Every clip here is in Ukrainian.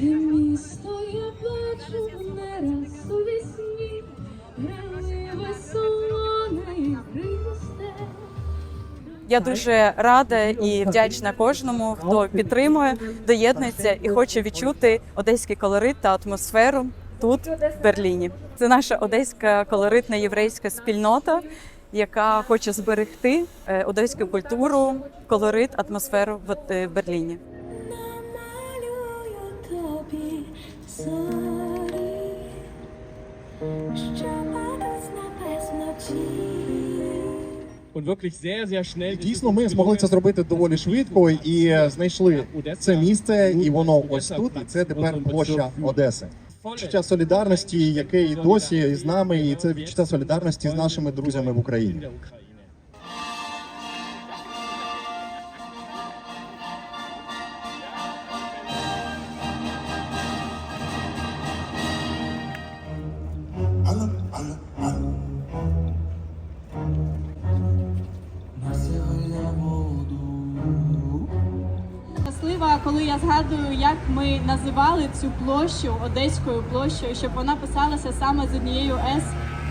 Те місто я бачу не раз у вісні, граливе солоне Христе. Я дуже рада і вдячна кожному, хто підтримує, доєднується і хоче відчути одеський колорит та атмосферу тут, в Берліні. Це наша одеська колоритна єврейська спільнота, яка хоче зберегти е, одеську культуру, колорит, атмосферу в е, Берліні. Дійсно, ми змогли це зробити доволі швидко і знайшли це місце, і воно ось тут. І це тепер площа Одеси. Відчуття солідарності, яке і досі з нами, і це відчуття солідарності з нашими друзями в Україні. Щаслива, коли я згадую, як ми називали цю площу одеською площею, щоб вона писалася саме з однією С,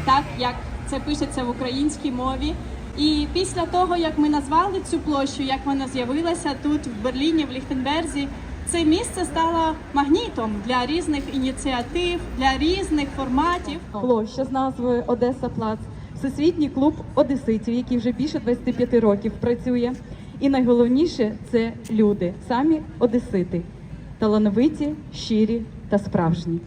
так як це пишеться в українській мові. І після того, як ми назвали цю площу, як вона з'явилася тут, в Берліні, в Ліхтенберзі, це місце стало магнітом для різних ініціатив, для різних форматів. площа з назвою Одеса Плац, всесвітній клуб одеситів, який вже більше 25 років працює. І найголовніше це люди, самі одесити, талановиті, щирі та справжні.